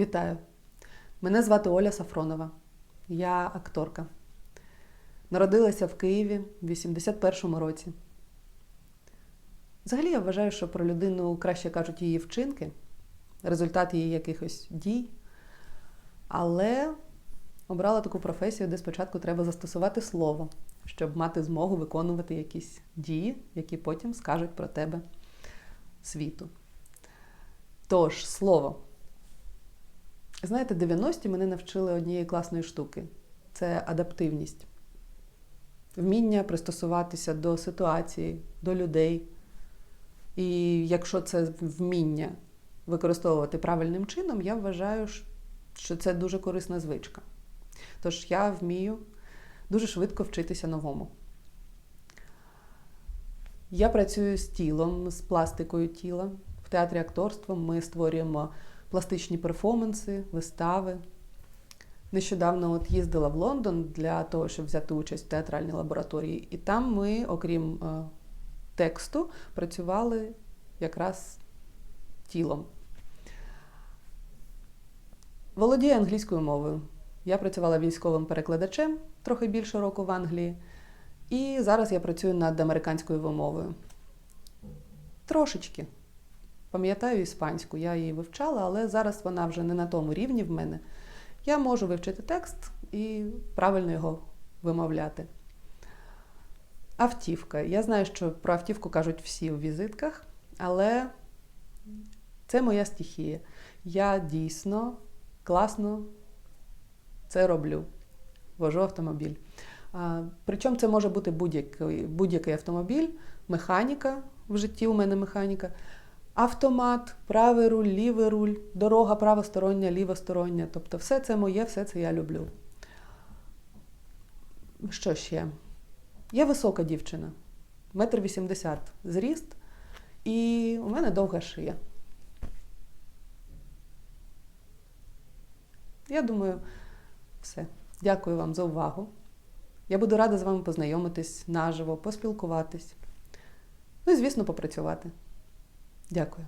Вітаю! Мене звати Оля Сафронова. Я акторка. Народилася в Києві в 81-му році. Взагалі я вважаю, що про людину краще кажуть її вчинки, результат її якихось дій. Але обрала таку професію, де спочатку треба застосувати слово, щоб мати змогу виконувати якісь дії, які потім скажуть про тебе світу. Тож, слово. Знаєте, 90-ті мене навчили однієї класної штуки це адаптивність, вміння пристосуватися до ситуації, до людей. І якщо це вміння використовувати правильним чином, я вважаю, що це дуже корисна звичка. Тож я вмію дуже швидко вчитися новому. Я працюю з тілом, з пластикою тіла. В театрі акторства ми створюємо пластичні перформанси, вистави. Нещодавно от їздила в Лондон для того, щоб взяти участь в театральній лабораторії. І там ми, окрім е, тексту, працювали якраз тілом. Володію англійською мовою. Я працювала військовим перекладачем трохи більше року в Англії. І зараз я працюю над американською вимовою. Трошечки. Пам'ятаю іспанську, я її вивчала, але зараз вона вже не на тому рівні в мене. Я можу вивчити текст і правильно його вимовляти. Автівка. Я знаю, що про автівку кажуть всі у візитках, але це моя стихія. Я дійсно класно це роблю. Вожу автомобіль. Причому це може бути будь-який будь-який автомобіль, механіка в житті у мене механіка. Автомат, правий руль, лівий руль, дорога правостороння, лівостороння. Тобто все це моє, все це я люблю. Що ще? Я висока дівчина, метр вісімдесят зріст, і у мене довга шия. Я думаю, все. Дякую вам за увагу. Я буду рада з вами познайомитись наживо, поспілкуватись. Ну і, звісно, попрацювати. Дякую.